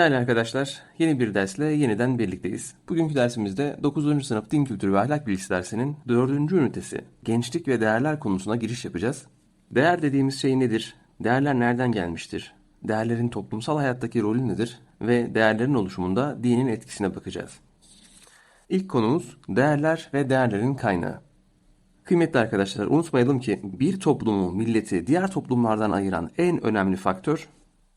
Değerli arkadaşlar, yeni bir dersle yeniden birlikteyiz. Bugünkü dersimizde 9. sınıf Din Kültürü ve Ahlak Bilgisi dersinin 4. ünitesi Gençlik ve Değerler konusuna giriş yapacağız. Değer dediğimiz şey nedir? Değerler nereden gelmiştir? Değerlerin toplumsal hayattaki rolü nedir? Ve değerlerin oluşumunda dinin etkisine bakacağız. İlk konumuz değerler ve değerlerin kaynağı. Kıymetli arkadaşlar unutmayalım ki bir toplumu, milleti diğer toplumlardan ayıran en önemli faktör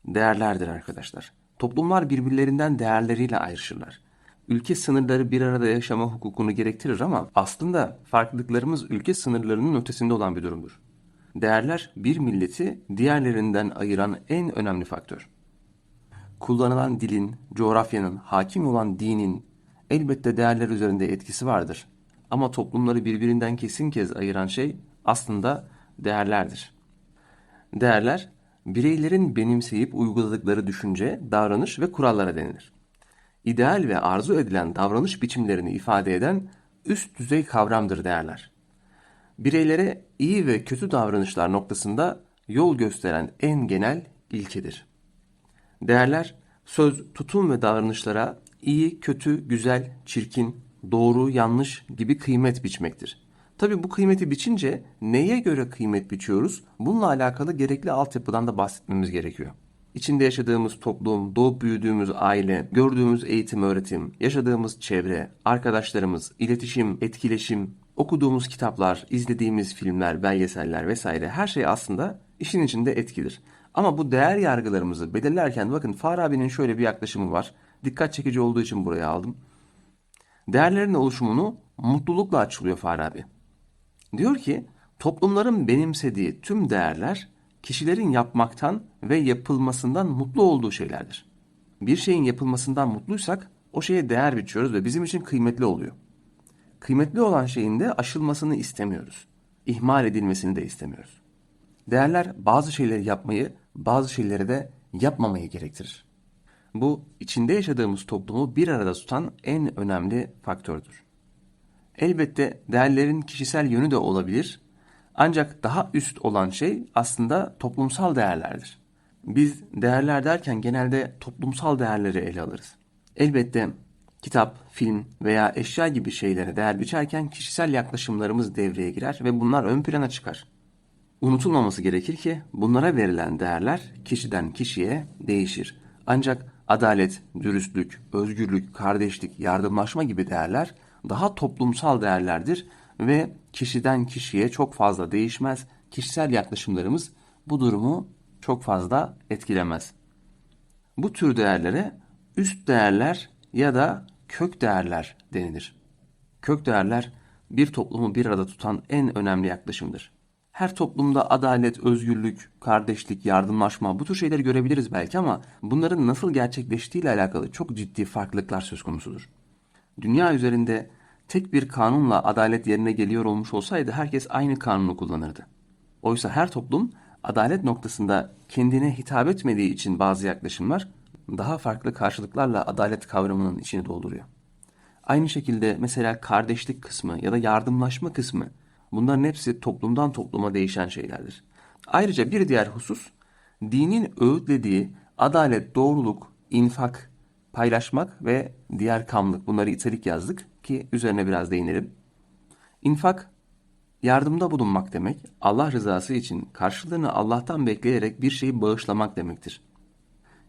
değerlerdir arkadaşlar. Toplumlar birbirlerinden değerleriyle ayrışırlar. Ülke sınırları bir arada yaşama hukukunu gerektirir ama aslında farklılıklarımız ülke sınırlarının ötesinde olan bir durumdur. Değerler bir milleti diğerlerinden ayıran en önemli faktör. Kullanılan dilin, coğrafyanın, hakim olan dinin elbette değerler üzerinde etkisi vardır. Ama toplumları birbirinden kesin kez ayıran şey aslında değerlerdir. Değerler, bireylerin benimseyip uyguladıkları düşünce, davranış ve kurallara denilir. İdeal ve arzu edilen davranış biçimlerini ifade eden üst düzey kavramdır değerler. Bireylere iyi ve kötü davranışlar noktasında yol gösteren en genel ilkedir. Değerler, söz, tutum ve davranışlara iyi, kötü, güzel, çirkin, doğru, yanlış gibi kıymet biçmektir. Tabi bu kıymeti biçince neye göre kıymet biçiyoruz? Bununla alakalı gerekli altyapıdan da bahsetmemiz gerekiyor. İçinde yaşadığımız toplum, doğup büyüdüğümüz aile, gördüğümüz eğitim öğretim, yaşadığımız çevre, arkadaşlarımız, iletişim, etkileşim, okuduğumuz kitaplar, izlediğimiz filmler, belgeseller vesaire her şey aslında işin içinde etkilir. Ama bu değer yargılarımızı belirlerken bakın Farabi'nin şöyle bir yaklaşımı var. Dikkat çekici olduğu için buraya aldım. Değerlerin oluşumunu mutlulukla açıklıyor Farabi. Diyor ki toplumların benimsediği tüm değerler kişilerin yapmaktan ve yapılmasından mutlu olduğu şeylerdir. Bir şeyin yapılmasından mutluysak o şeye değer biçiyoruz ve bizim için kıymetli oluyor. Kıymetli olan şeyin de aşılmasını istemiyoruz. İhmal edilmesini de istemiyoruz. Değerler bazı şeyleri yapmayı, bazı şeyleri de yapmamayı gerektirir. Bu içinde yaşadığımız toplumu bir arada tutan en önemli faktördür. Elbette değerlerin kişisel yönü de olabilir. Ancak daha üst olan şey aslında toplumsal değerlerdir. Biz değerler derken genelde toplumsal değerleri ele alırız. Elbette kitap, film veya eşya gibi şeylere değer biçerken kişisel yaklaşımlarımız devreye girer ve bunlar ön plana çıkar. Unutulmaması gerekir ki bunlara verilen değerler kişiden kişiye değişir. Ancak adalet, dürüstlük, özgürlük, kardeşlik, yardımlaşma gibi değerler daha toplumsal değerlerdir ve kişiden kişiye çok fazla değişmez. Kişisel yaklaşımlarımız bu durumu çok fazla etkilemez. Bu tür değerlere üst değerler ya da kök değerler denilir. Kök değerler bir toplumu bir arada tutan en önemli yaklaşımdır. Her toplumda adalet, özgürlük, kardeşlik, yardımlaşma bu tür şeyleri görebiliriz belki ama bunların nasıl gerçekleştiği ile alakalı çok ciddi farklılıklar söz konusudur. Dünya üzerinde tek bir kanunla adalet yerine geliyor olmuş olsaydı herkes aynı kanunu kullanırdı. Oysa her toplum adalet noktasında kendine hitap etmediği için bazı yaklaşımlar daha farklı karşılıklarla adalet kavramının içini dolduruyor. Aynı şekilde mesela kardeşlik kısmı ya da yardımlaşma kısmı bunların hepsi toplumdan topluma değişen şeylerdir. Ayrıca bir diğer husus dinin öğütlediği adalet, doğruluk, infak, paylaşmak ve diğer kamlık bunları italik yazdık ki üzerine biraz değinelim. İnfak yardımda bulunmak demek, Allah rızası için karşılığını Allah'tan bekleyerek bir şeyi bağışlamak demektir.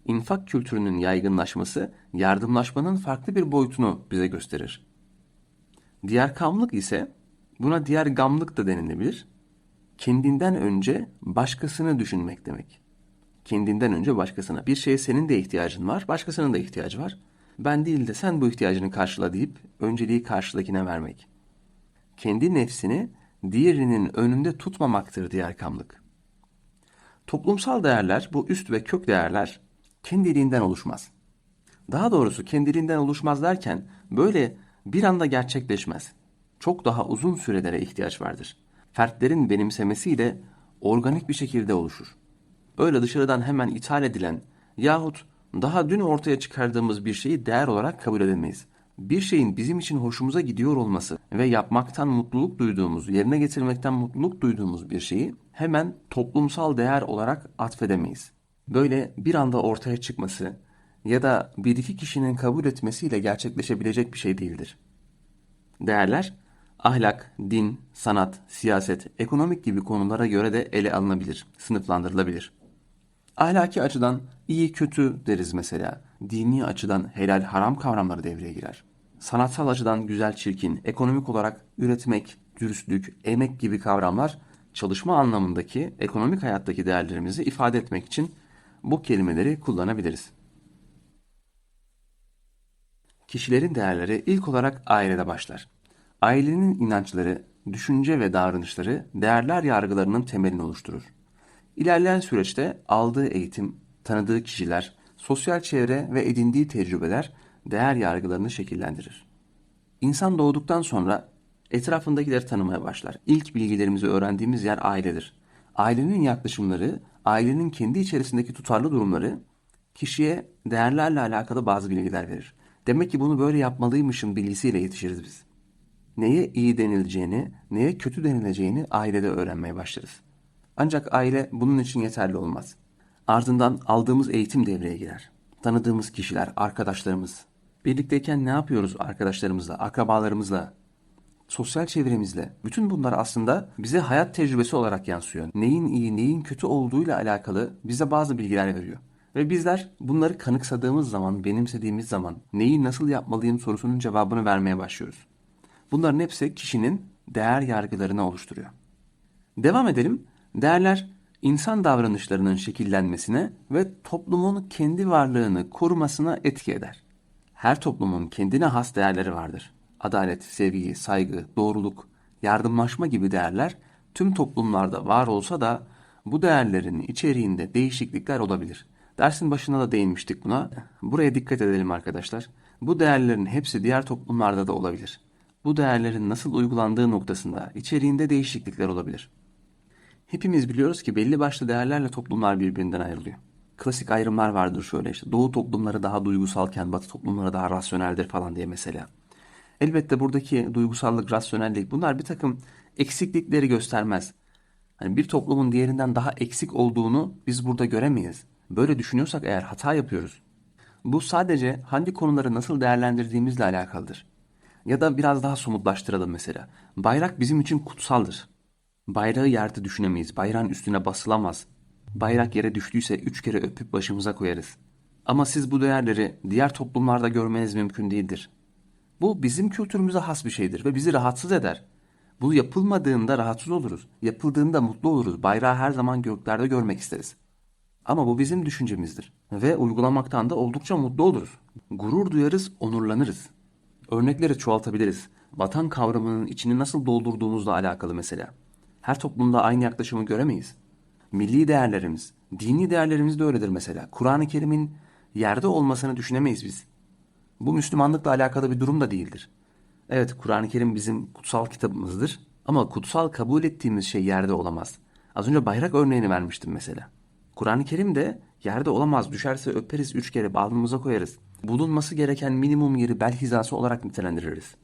İnfak kültürünün yaygınlaşması yardımlaşmanın farklı bir boyutunu bize gösterir. Diğer kamlık ise buna diğer gamlık da denilebilir. Kendinden önce başkasını düşünmek demek. Kendinden önce başkasına. Bir şeye senin de ihtiyacın var, başkasının da ihtiyacı var. Ben değil de sen bu ihtiyacını karşıla deyip önceliği karşıdakine vermek. Kendi nefsini diğerinin önünde tutmamaktır diğer kamlık. Toplumsal değerler, bu üst ve kök değerler kendiliğinden oluşmaz. Daha doğrusu kendiliğinden oluşmaz derken böyle bir anda gerçekleşmez. Çok daha uzun sürelere ihtiyaç vardır. Fertlerin benimsemesiyle organik bir şekilde oluşur. Öyle dışarıdan hemen ithal edilen yahut daha dün ortaya çıkardığımız bir şeyi değer olarak kabul edemeyiz. Bir şeyin bizim için hoşumuza gidiyor olması ve yapmaktan mutluluk duyduğumuz, yerine getirmekten mutluluk duyduğumuz bir şeyi hemen toplumsal değer olarak atfedemeyiz. Böyle bir anda ortaya çıkması, ya da bir iki kişinin kabul etmesiyle gerçekleşebilecek bir şey değildir. Değerler, ahlak, din, sanat, siyaset, ekonomik gibi konulara göre de ele alınabilir, sınıflandırılabilir. Ahlaki açıdan iyi kötü deriz mesela. Dini açıdan helal haram kavramları devreye girer. Sanatsal açıdan güzel çirkin, ekonomik olarak üretmek, dürüstlük, emek gibi kavramlar çalışma anlamındaki ekonomik hayattaki değerlerimizi ifade etmek için bu kelimeleri kullanabiliriz. Kişilerin değerleri ilk olarak ailede başlar. Ailenin inançları, düşünce ve davranışları değerler yargılarının temelini oluşturur. İlerleyen süreçte aldığı eğitim, tanıdığı kişiler, sosyal çevre ve edindiği tecrübeler değer yargılarını şekillendirir. İnsan doğduktan sonra etrafındakileri tanımaya başlar. İlk bilgilerimizi öğrendiğimiz yer ailedir. Ailenin yaklaşımları, ailenin kendi içerisindeki tutarlı durumları kişiye değerlerle alakalı bazı bilgiler verir. Demek ki bunu böyle yapmalıymışım bilgisiyle yetişiriz biz. Neye iyi denileceğini, neye kötü denileceğini ailede öğrenmeye başlarız. Ancak aile bunun için yeterli olmaz. Ardından aldığımız eğitim devreye girer. Tanıdığımız kişiler, arkadaşlarımız. Birlikteyken ne yapıyoruz arkadaşlarımızla, akrabalarımızla, sosyal çevremizle. Bütün bunlar aslında bize hayat tecrübesi olarak yansıyor. Neyin iyi, neyin kötü olduğuyla alakalı bize bazı bilgiler veriyor. Ve bizler bunları kanıksadığımız zaman, benimsediğimiz zaman neyi nasıl yapmalıyım sorusunun cevabını vermeye başlıyoruz. Bunların hepsi kişinin değer yargılarını oluşturuyor. Devam edelim. Değerler insan davranışlarının şekillenmesine ve toplumun kendi varlığını korumasına etki eder. Her toplumun kendine has değerleri vardır. Adalet, sevgi, saygı, doğruluk, yardımlaşma gibi değerler tüm toplumlarda var olsa da bu değerlerin içeriğinde değişiklikler olabilir. Dersin başında da değinmiştik buna. Buraya dikkat edelim arkadaşlar. Bu değerlerin hepsi diğer toplumlarda da olabilir. Bu değerlerin nasıl uygulandığı noktasında içeriğinde değişiklikler olabilir. Hepimiz biliyoruz ki belli başlı değerlerle toplumlar birbirinden ayrılıyor. Klasik ayrımlar vardır şöyle işte. Doğu toplumları daha duygusalken batı toplumları daha rasyoneldir falan diye mesela. Elbette buradaki duygusallık, rasyonellik bunlar bir takım eksiklikleri göstermez. Hani bir toplumun diğerinden daha eksik olduğunu biz burada göremeyiz. Böyle düşünüyorsak eğer hata yapıyoruz. Bu sadece hangi konuları nasıl değerlendirdiğimizle alakalıdır. Ya da biraz daha somutlaştıralım mesela. Bayrak bizim için kutsaldır. Bayrağı yerde düşünemeyiz. Bayrağın üstüne basılamaz. Bayrak yere düştüyse üç kere öpüp başımıza koyarız. Ama siz bu değerleri diğer toplumlarda görmeniz mümkün değildir. Bu bizim kültürümüze has bir şeydir ve bizi rahatsız eder. Bu yapılmadığında rahatsız oluruz. Yapıldığında mutlu oluruz. Bayrağı her zaman göklerde görmek isteriz. Ama bu bizim düşüncemizdir ve uygulamaktan da oldukça mutlu oluruz. Gurur duyarız, onurlanırız. Örnekleri çoğaltabiliriz. Vatan kavramının içini nasıl doldurduğumuzla alakalı mesela. Her toplumda aynı yaklaşımı göremeyiz. Milli değerlerimiz, dini değerlerimiz de öyledir mesela. Kur'an-ı Kerim'in yerde olmasını düşünemeyiz biz. Bu Müslümanlıkla alakalı bir durum da değildir. Evet Kur'an-ı Kerim bizim kutsal kitabımızdır ama kutsal kabul ettiğimiz şey yerde olamaz. Az önce bayrak örneğini vermiştim mesela. Kur'an-ı Kerim de yerde olamaz. Düşerse öperiz üç kere bağrımıza koyarız. Bulunması gereken minimum yeri bel hizası olarak nitelendiririz.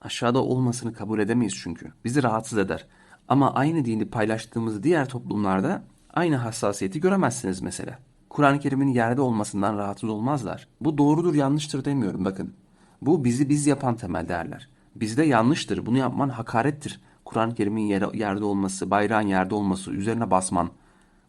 Aşağıda olmasını kabul edemeyiz çünkü. Bizi rahatsız eder. Ama aynı dini paylaştığımız diğer toplumlarda aynı hassasiyeti göremezsiniz mesela. Kur'an-ı Kerim'in yerde olmasından rahatsız olmazlar. Bu doğrudur yanlıştır demiyorum bakın. Bu bizi biz yapan temel değerler. Bizde yanlıştır. Bunu yapman hakarettir. Kur'an-ı Kerim'in yerde olması, bayrağın yerde olması, üzerine basman.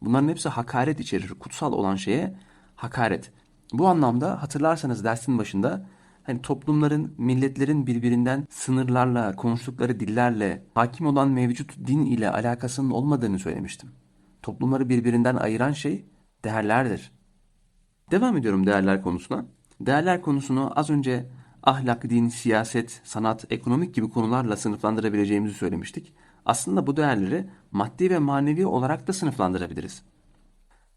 Bunların hepsi hakaret içerir. Kutsal olan şeye hakaret. Bu anlamda hatırlarsanız dersin başında hani toplumların, milletlerin birbirinden sınırlarla, konuştukları dillerle, hakim olan mevcut din ile alakasının olmadığını söylemiştim. Toplumları birbirinden ayıran şey değerlerdir. Devam ediyorum değerler konusuna. Değerler konusunu az önce ahlak, din, siyaset, sanat, ekonomik gibi konularla sınıflandırabileceğimizi söylemiştik. Aslında bu değerleri maddi ve manevi olarak da sınıflandırabiliriz.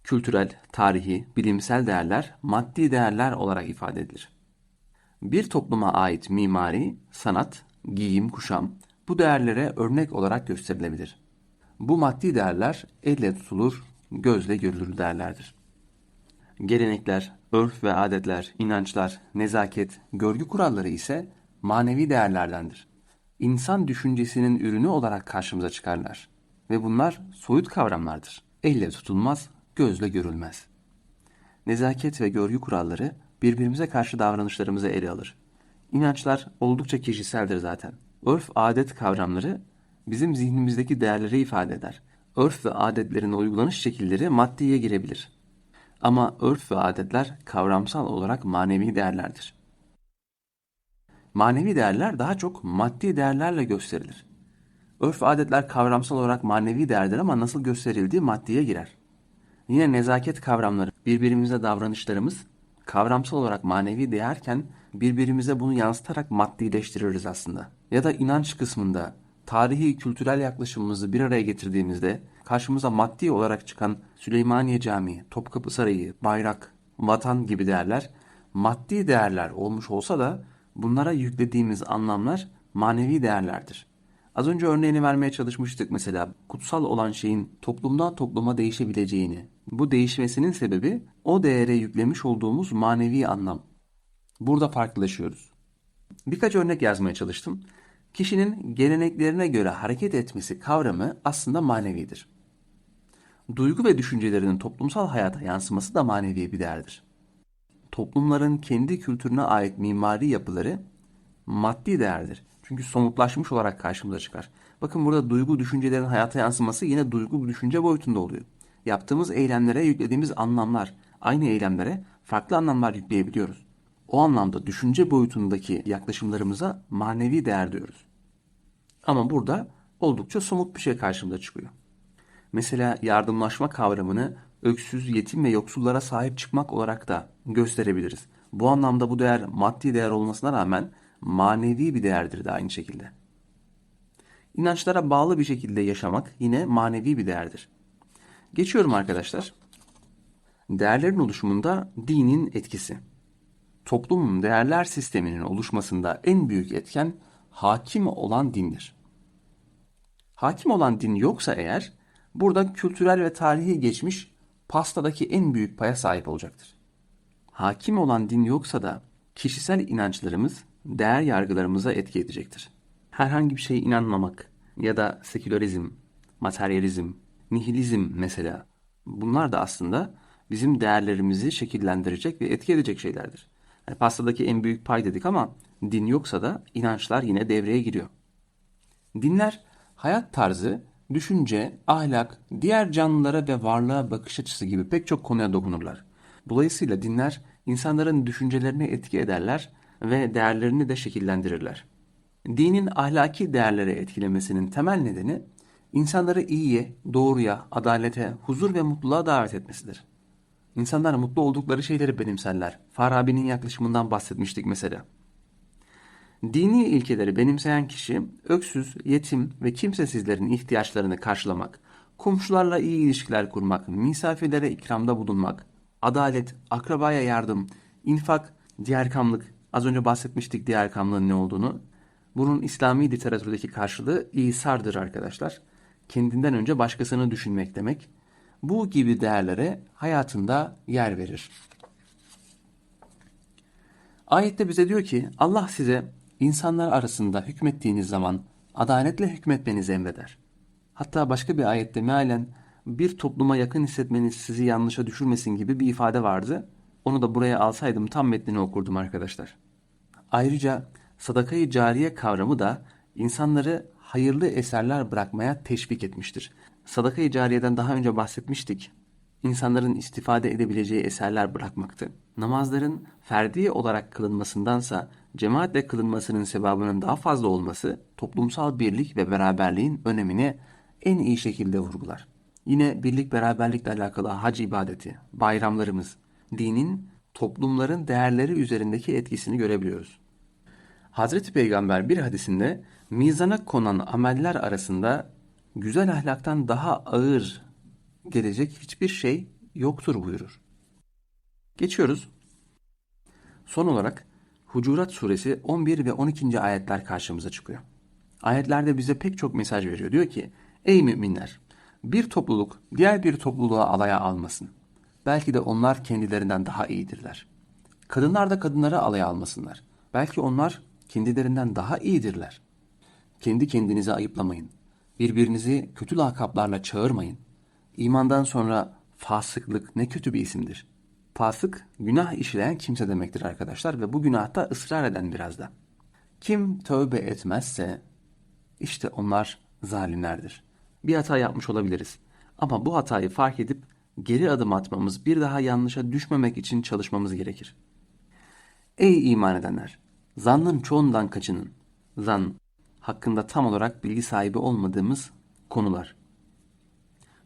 Kültürel, tarihi, bilimsel değerler maddi değerler olarak ifade edilir. Bir topluma ait mimari, sanat, giyim, kuşam bu değerlere örnek olarak gösterilebilir. Bu maddi değerler elle tutulur, gözle görülür değerlerdir. Gelenekler, örf ve adetler, inançlar, nezaket, görgü kuralları ise manevi değerlerdendir. İnsan düşüncesinin ürünü olarak karşımıza çıkarlar ve bunlar soyut kavramlardır. Elle tutulmaz, gözle görülmez. Nezaket ve görgü kuralları birbirimize karşı davranışlarımızı ele alır. İnançlar oldukça kişiseldir zaten. Örf adet kavramları bizim zihnimizdeki değerleri ifade eder. Örf ve adetlerin uygulanış şekilleri maddeye girebilir. Ama örf ve adetler kavramsal olarak manevi değerlerdir. Manevi değerler daha çok maddi değerlerle gösterilir. Örf adetler kavramsal olarak manevi değerdir ama nasıl gösterildiği maddiye girer. Yine nezaket kavramları, birbirimize davranışlarımız kavramsal olarak manevi değerken birbirimize bunu yansıtarak maddileştiririz aslında. Ya da inanç kısmında tarihi kültürel yaklaşımımızı bir araya getirdiğimizde karşımıza maddi olarak çıkan Süleymaniye Camii, Topkapı Sarayı, bayrak, vatan gibi değerler maddi değerler olmuş olsa da bunlara yüklediğimiz anlamlar manevi değerlerdir. Az önce örneğini vermeye çalışmıştık mesela kutsal olan şeyin toplumdan topluma değişebileceğini. Bu değişmesinin sebebi o değere yüklemiş olduğumuz manevi anlam. Burada farklılaşıyoruz. Birkaç örnek yazmaya çalıştım. Kişinin geleneklerine göre hareket etmesi kavramı aslında manevidir. Duygu ve düşüncelerinin toplumsal hayata yansıması da manevi bir değerdir. Toplumların kendi kültürüne ait mimari yapıları maddi değerdir. Çünkü somutlaşmış olarak karşımıza çıkar. Bakın burada duygu düşüncelerin hayata yansıması yine duygu düşünce boyutunda oluyor. Yaptığımız eylemlere yüklediğimiz anlamlar, aynı eylemlere farklı anlamlar yükleyebiliyoruz. O anlamda düşünce boyutundaki yaklaşımlarımıza manevi değer diyoruz. Ama burada oldukça somut bir şey karşımıza çıkıyor. Mesela yardımlaşma kavramını öksüz, yetim ve yoksullara sahip çıkmak olarak da gösterebiliriz. Bu anlamda bu değer maddi değer olmasına rağmen manevi bir değerdir de aynı şekilde. İnançlara bağlı bir şekilde yaşamak yine manevi bir değerdir. Geçiyorum arkadaşlar. Değerlerin oluşumunda dinin etkisi. Toplumun değerler sisteminin oluşmasında en büyük etken hakim olan dindir. Hakim olan din yoksa eğer burada kültürel ve tarihi geçmiş pastadaki en büyük paya sahip olacaktır. Hakim olan din yoksa da kişisel inançlarımız değer yargılarımıza etki edecektir. Herhangi bir şeye inanmamak ya da sekülerizm, materyalizm, nihilizm mesela bunlar da aslında bizim değerlerimizi şekillendirecek ve etki edecek şeylerdir. Yani pastadaki en büyük pay dedik ama din yoksa da inançlar yine devreye giriyor. Dinler hayat tarzı, düşünce, ahlak, diğer canlılara ve varlığa bakış açısı gibi pek çok konuya dokunurlar. Dolayısıyla dinler insanların düşüncelerini etki ederler ve değerlerini de şekillendirirler. Dinin ahlaki değerlere etkilemesinin temel nedeni insanları iyiye, doğruya, adalete, huzur ve mutluluğa davet etmesidir. İnsanlar mutlu oldukları şeyleri benimserler. Farabi'nin yaklaşımından bahsetmiştik mesela. Dini ilkeleri benimseyen kişi öksüz, yetim ve kimsesizlerin ihtiyaçlarını karşılamak, komşularla iyi ilişkiler kurmak, misafirlere ikramda bulunmak, adalet, akrabaya yardım, infak, diğerkamlık, az önce bahsetmiştik diğerkamlığın ne olduğunu. Bunun İslami literatürdeki karşılığı İsar'dır arkadaşlar. Kendinden önce başkasını düşünmek demek. Bu gibi değerlere hayatında yer verir. Ayette bize diyor ki Allah size insanlar arasında hükmettiğiniz zaman adaletle hükmetmenizi emreder. Hatta başka bir ayette mealen bir topluma yakın hissetmeniz sizi yanlışa düşürmesin gibi bir ifade vardı. Onu da buraya alsaydım tam metnini okurdum arkadaşlar. Ayrıca sadakayı cariye kavramı da insanları hayırlı eserler bırakmaya teşvik etmiştir. Sadakayı cariyeden daha önce bahsetmiştik. İnsanların istifade edebileceği eserler bırakmaktı. Namazların ferdi olarak kılınmasındansa cemaatle kılınmasının sevabının daha fazla olması toplumsal birlik ve beraberliğin önemini en iyi şekilde vurgular. Yine birlik beraberlikle alakalı hac ibadeti, bayramlarımız, dinin toplumların değerleri üzerindeki etkisini görebiliyoruz. Hazreti Peygamber bir hadisinde mizana konan ameller arasında güzel ahlaktan daha ağır gelecek hiçbir şey yoktur buyurur. Geçiyoruz. Son olarak Hucurat suresi 11 ve 12. ayetler karşımıza çıkıyor. Ayetlerde bize pek çok mesaj veriyor. Diyor ki ey müminler bir topluluk diğer bir topluluğa alaya almasın. Belki de onlar kendilerinden daha iyidirler. Kadınlar da kadınları alaya almasınlar. Belki onlar kendilerinden daha iyidirler. Kendi kendinizi ayıplamayın. Birbirinizi kötü lakaplarla çağırmayın. İmandan sonra fasıklık ne kötü bir isimdir. Fasık, günah işleyen kimse demektir arkadaşlar ve bu günahta ısrar eden biraz da. Kim tövbe etmezse işte onlar zalimlerdir. Bir hata yapmış olabiliriz. Ama bu hatayı fark edip geri adım atmamız, bir daha yanlışa düşmemek için çalışmamız gerekir. Ey iman edenler! Zannın çoğundan kaçının. Zan, hakkında tam olarak bilgi sahibi olmadığımız konular.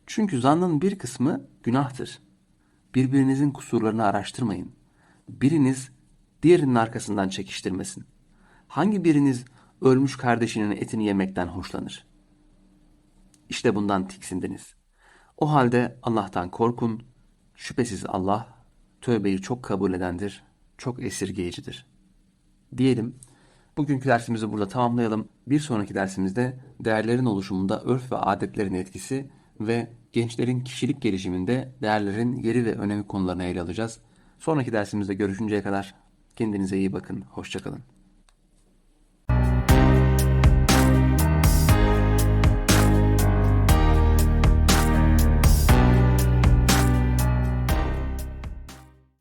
Çünkü zannın bir kısmı günahtır. Birbirinizin kusurlarını araştırmayın. Biriniz diğerinin arkasından çekiştirmesin. Hangi biriniz ölmüş kardeşinin etini yemekten hoşlanır? İşte bundan tiksindiniz. O halde Allah'tan korkun. Şüphesiz Allah tövbeyi çok kabul edendir, çok esirgeyicidir. Diyelim, bugünkü dersimizi burada tamamlayalım. Bir sonraki dersimizde değerlerin oluşumunda örf ve adetlerin etkisi ve gençlerin kişilik gelişiminde değerlerin yeri ve önemi konularını ele alacağız. Sonraki dersimizde görüşünceye kadar kendinize iyi bakın, hoşçakalın.